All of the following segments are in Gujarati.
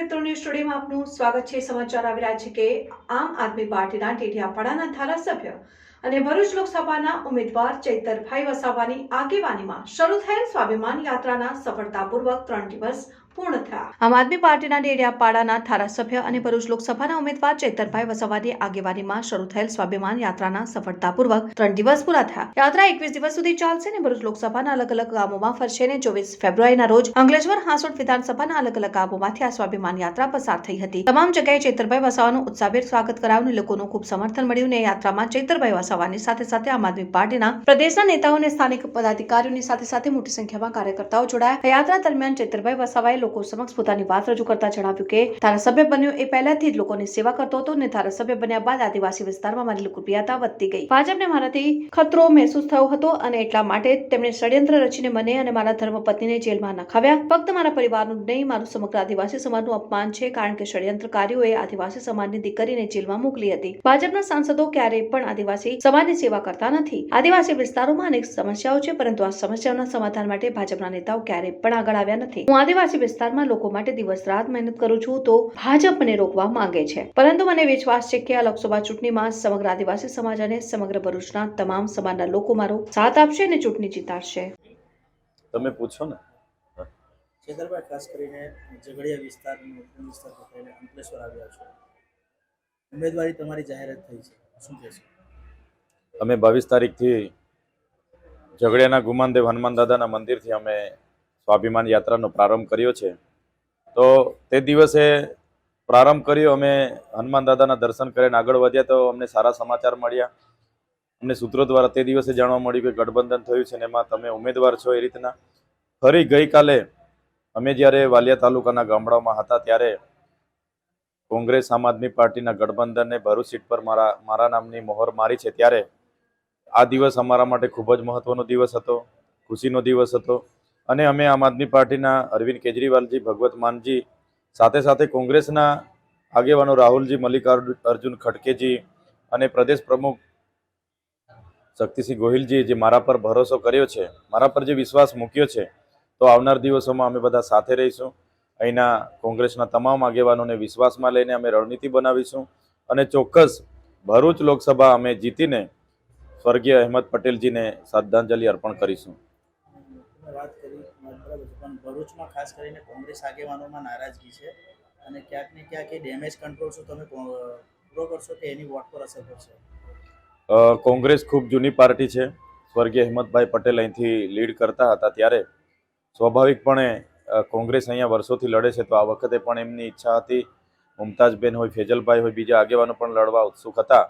મિત્રોની સ્ટુડિયોમાં આપનું સ્વાગત છે. સમાચાર આવી રહ્યા છે કે આમ આદમી પાર્ટીના ટેઢિયાપાડાના ધારાસભ્ય અને ભરૂચ લોકસભાના ઉમેદવાર ચૈતરભાઈ વસાવાની આગેવાનીમાં શરૂ થયેલ સ્વાભિમાન યાત્રાના સફળતાપૂર્વક ત્રણ દિવસ પૂર્ણ થયા. આમ આદમી પાર્ટીના ડેડિયાપાડાના ધારાસભ્ય અને ભરૂચ લોકસભાના ઉમેદવાર ચૈતરભાઈ વસાવાની આગેવાનીમાં શરૂ થયેલ સ્વાભિમાન યાત્રાના સફળતાપૂર્વક ત્રણ દિવસ પૂરા થયા. યાત્રા એકવીસ દિવસ સુધી ચાલશે અને ભરૂચ લોકસભાના અલગ અલગ ગામોમાં ફરશે અને ચોવીસ ફેબ્રુઆરીના રોજ અંગલેશ્વર, હાંસોટ વિધાનસભાના અલગ અલગ ગામોમાંથી આ સ્વાભિમાન યાત્રા પસાર થઈ હતી. તમામ જગ્યાએ ચેતરભાઈ વસાવાનું ઉત્સાહભેર સ્વાગત કરાયું લોકોનું ખૂબ સમર્થન મળ્યું અને યાત્રામાં ચૈતરભાઈ વસાવાની સાથે સાથે આમ આદમી પાર્ટીના પ્રદેશના નેતાઓ અને સ્થાનિક પદાધિકારીઓની સાથે સાથે મોટી સંખ્યામાં કાર્યકર્તાઓ જોડાયા. યાત્રા દરમિયાન ચૈતરભાઈ વસાવાએ લોકો સમક્ષ પોતાની વાત રજૂ કરતા જણાવ્યું કે, ધારાસભ્ય બન્યો એ પહેલાથી જ લોકોની સેવા કરતો હતો અને ધારાસભ્ય બન્યા બાદ આદિવાસી વિસ્તારમાં મારી લોકપ્રિયતા વધતી ગઈ. ભાજપને મારાથી ખતરો મહેસૂસ થયો હતો અને એટલા માટે તેમણે ષડયંત્ર રચીને મને અને મારા ધર્મપત્નીને જેલમાં નખાવ્યા. ફક્ત મારા પરિવારનું નહીં, મારું સમગ્ર આદિવાસી સમાજનું અપમાન છે કારણ કે ષડયંત્રકારીઓએ આદિવાસી સમાજની દીકરીને જેલમાં મોકલી હતી. ભાજપના સાંસદો ક્યારેય પણ આદિવાસી સમાજની સેવા કરતા નથી. આદિવાસી વિસ્તારોમાં અનેક સમસ્યાઓ છે, પરંતુ આ સમસ્યાઓના સમાધાન માટે ભાજપના નેતાઓ ક્યારેય પણ આગળ આવ્યા નથી. હું આદિવાસી વિસ્તારમાં લોકો માટે દિવસ રાત મહેનત કરું છું તો ભાજપ મને રોકવા માંગે છે. પરંતુ મને વિશ્વાસ છે કે આ લોકસભા ચૂંટણીમાં સમગ્ર આદિવાસી સમાજ અને સમગ્ર ભરૂચના તમામ સમાજના લોકો મારો સાથ આપશે અને ચૂંટણી જીતાડશે. તમે પૂછો ને. છેતરભાઈ ખાસ કરીને ઝઘડિયા વિસ્તાર વિસ્તાર પકડીને અંકલેશ્વર આવ્યા છો. ઉમેદવારી તમારી જાહેરાત થઈ છે. શું કહેશો? અમે બાવીસ તારીખથી ઝઘડિયાના ગુમાનદેવ હનુમાન દાદાના મંદિરથી અમે સ્વાભિમાન યાત્રાનો પ્રારંભ કર્યો છે. તો તે દિવસે પ્રારંભ કર્યો, અમે હનુમાન દાદાના દર્શન કરીને આગળ વધ્યા તો અમને સારા સમાચાર મળ્યા. અમને સૂત્રો દ્વારા તે દિવસે જાણવા મળ્યું કે ગઠબંધન થયું છે ને એમાં તમે ઉમેદવાર છો એ રીતના. ફરી ગઈકાલે અમે જ્યારે વાલિયા તાલુકાના ગામડાઓમાં હતા ત્યારે કોંગ્રેસ, આમ આદમી પાર્ટીના ગઠબંધનને ભરૂચ સીટ પર મારા મારા નામની મોહર મારી છે ત્યારે આ દિવસ અમારા માટે ખૂબ જ મહત્વનો દિવસ હતો, ખુશીનો દિવસ હતો. અને અમે આમ આદમી પાર્ટીના અરવિંદ કેજરીવાલજી, ભગવત માનજી, સાથે સાથે કોંગ્રેસના આગેવાનો રાહુલજી મલ્લિકાર્જુન ખડકેજી અને પ્રદેશ પ્રમુખ શક્તિસિંહ ગોહિલજી જે મારા પર ભરોસો કર્યો છે, મારા પર જે વિશ્વાસ મૂક્યો છે, તો આવનાર દિવસોમાં અમે બધા સાથે રહીશું. અહીંના કોંગ્રેસના તમામ આગેવાનોને વિશ્વાસમાં લઈને અમે રણનીતિ બનાવીશું અને ચોક્કસ ભરૂચ લોકસભા અમે જીતીને સ્વર્ગીય અહેમદ પટેલજીને શ્રદ્ધાંજલિ અર્પણ કરીશું તમે વાત કરી બરાબર છે પણ ભરૂચમાં ખાસ કરીને કોંગ્રેસ આગેવાનોમાં નારાજગી છે. અને ક્યાંક ને ક્યાંક એ ડેમેજ કંટ્રોલ શું તમે પૂરો કરશો કે એની વોટ પર અસર કરશે? કોંગ્રેસ ખૂબ જૂની પાર્ટી છે. સ્વર્ગીય હેમંતભાઈ પટેલ અહીંથી લીડ કરતા હતા ત્યારે. સ્વાભાવિકપણે કોંગ્રેસ અહીંયા વર્ષોથી લડે છે, તો આ વખતે પણ એમની ઈચ્છા હતી. મુમતાજબેન હોય, ફેજલભાઈ હોય, બીજા આગેવાનો પણ લડવા ઉત્સુક હતા.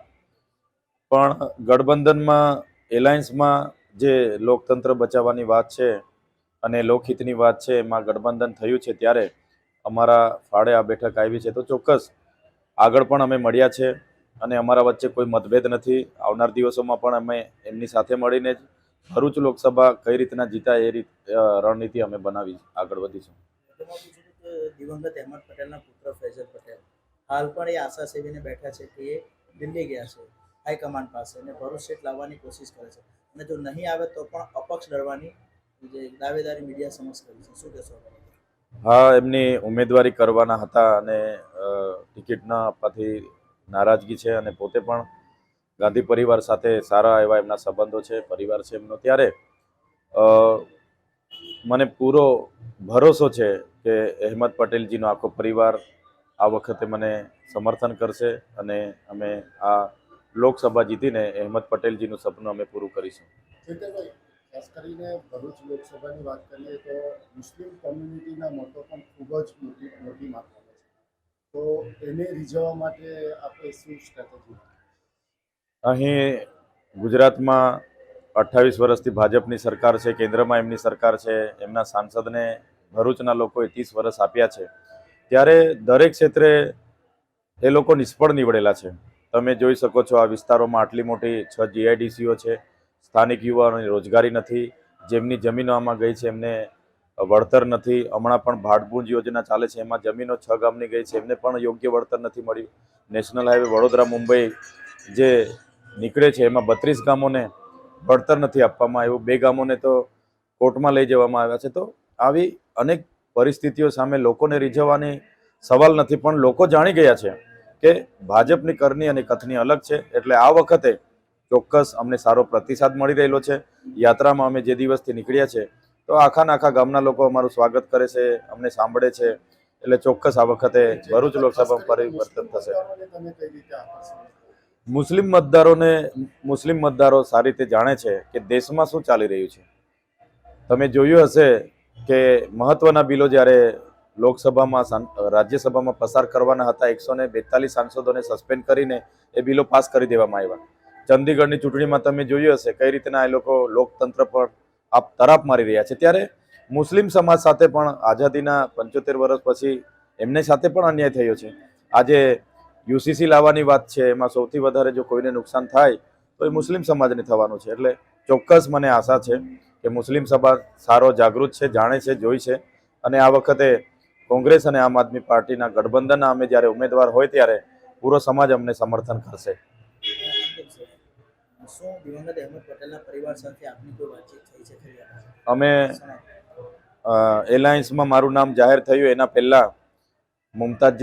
પણ ગઠબંધનમાં, એલાયન્સમાં જે લોકતંત્ર બચાવવાની વાત છે અને લોકહિતની વાત છે, એમાં ગઠબંધન થયું છે ત્યારે અમારા ફાળે આ બેઠક આવી છે. તો ચોક્કસ આગળ પણ અમે મળ્યા છે અને અમારા વચ્ચે કોઈ મતભેદ નથી. આવનાર દિવસોમાં પણ અમે એમની સાથે મળીને જ ભરૂચ લોકસભા કઈ રીતના જીતાય એ રીત રણનીતિ અમે બનાવી આગળ વધીશું. દિવંગત અહેમદ પટેલના પુત્ર ફૈઝલ પટેલ. હાલ પણ એ આશા સેવીને બેઠા છે કે એ દિલ્હી ગયા છે, હાઈકમાન્ડ પાસે અને ભરૂચ સીટ લાવવાની કોશિશ કરે છે. અને જો નહીં આવે તો પણ અપક્ષ લડવાની જે દાવેદારી મીડિયા સમક્ષ કરી છે. શું કહેશો હા એમની ઉમેદવારી કરવાના હતા અને ટિકિટના ટિકિટ આપવાથી નારાજગી છે અને પોતે પણ ગાંધી પરિવાર સાથે સારા એવા એમના સંબંધો છે પરિવાર છે એમનો ત્યારે મને પૂરો ભરોસો છે કે અહેમદ પટેલજીનો આખો પરિવાર આ વખતે મને સમર્થન કરશે અને અમે આ લોકસભા જીતીને અહેમદ પટેલજીનું સપનું અમે પૂરું કરીશું. ખાસ કરીને ભરૂચ લોકસભાની વાત કરીએ તો મુસ્લિમ કોમ્યુનિટીના મતો પણ ખૂબ જ મોટી મોટી માત્રામાં છે. તો એને રીઝવવા માટે આપણે શું સ્ટ્રેટેજી અહીં ગુજરાતમાં અઠ્ઠાવીસ વર્ષથી ભાજપની સરકાર છે, કેન્દ્રમાં એમની સરકાર છે, એમના સાંસદને ભરૂચના લોકોએ ત્રીસ વર્ષ આપ્યા છે. ત્યારે દરેક ક્ષેત્રે એ લોકો નિષ્ફળ નીવડેલા છે. તમે જોઈ શકો છો આ વિસ્તારોમાં આટલી મોટી છ જીઆઈડીસીઓ છે સ્થાનિક યુવાનોની રોજગારી નથી, જેમની જમીનો આમાં ગઈ છે એમને વળતર નથી, હમણાં પણ ભાડભૂંજ યોજના ચાલે છે, એમાં જમીનો છ ગામની ગઈ છે, એમને પણ યોગ્ય વળતર નથી મળ્યું નેશનલ હાઈવે વડોદરા, મુંબઈ જે નીકળે છે, એમાં બત્રીસ ગામોને વળતર નથી આપવામાં આવ્યું. બે ગામોને તો કોર્ટમાં લઈ જવામાં આવ્યા છે. તો આવી અનેક પરિસ્થિતિઓ સામે લોકોને રીઝવવાની સવાલ નથી, પણ લોકો જાણી ગયા છે કે ભાજપની કરની અને કથની અલગ છે. એટલે આ વખતે ચોક્કસ અમને સારો પ્રતિસાદ મળી રહેલો છે. યાત્રામાં અમે જે દિવસથી નીકળ્યા છે, તો આખા ને આખા ગામના લોકો અમારું સ્વાગત કરે છે, અમને સાંભળે છે, એટલે ચોક્કસ આ વખતે ભરૂચ લોકસભામાં પરિવર્તન થશે. મુસ્લિમ મતદારોને, મુસ્લિમ મતદારો સારી રીતે જાણે છે કે દેશમાં શું ચાલી રહ્યું છે. તમે જોયું હશે કે મહત્વના બિલો જ્યારે લોકસભામાં રાજ્યસભામાં પસાર કરવાના હતા, એકસો ને બેતાલીસ સાંસદોને સસ્પેન્ડ કરીને એ બિલો પાસ કરી દેવામાં આવ્યા. ચંદીગઢની ચૂંટણીમાં તમે જોયું હશે કઈ રીતના એ લોકો લોકતંત્ર પર આપ તરાપ મારી રહ્યા છે. ત્યારે મુસ્લિમ સમાજ સાથે પણ આઝાદીના પંચોતેર વર્ષ પછી એમની સાથે પણ અન્યાય થયો છે. આજે યુસીસી લાવવાની વાત છે, એમાં સૌથી વધારે જો કોઈને નુકસાન થાય તો એ મુસ્લિમ સમાજને થવાનું છે. એટલે ચોક્કસ મને આશા છે કે મુસ્લિમ સમાજ સારો, જાગૃત છે, જાણે છે, જોઈ છે. અને આ વખતે કોંગ્રેસ અને આમ આદમી પાર્ટીના ગઠબંધનના અમે જ્યારે ઉમેદવાર હોય ત્યારે પૂરો સમાજ અમને સમર્થન કરશે. શું દિવંગત અહેમદ પટેલના પરિવાર સાથે આપની કોઈ વાતચીત થઈ છે ખરી અમે? એલાયન્સમાં મારું નામ જાહેર થયું એના પહેલાં મુમતાજ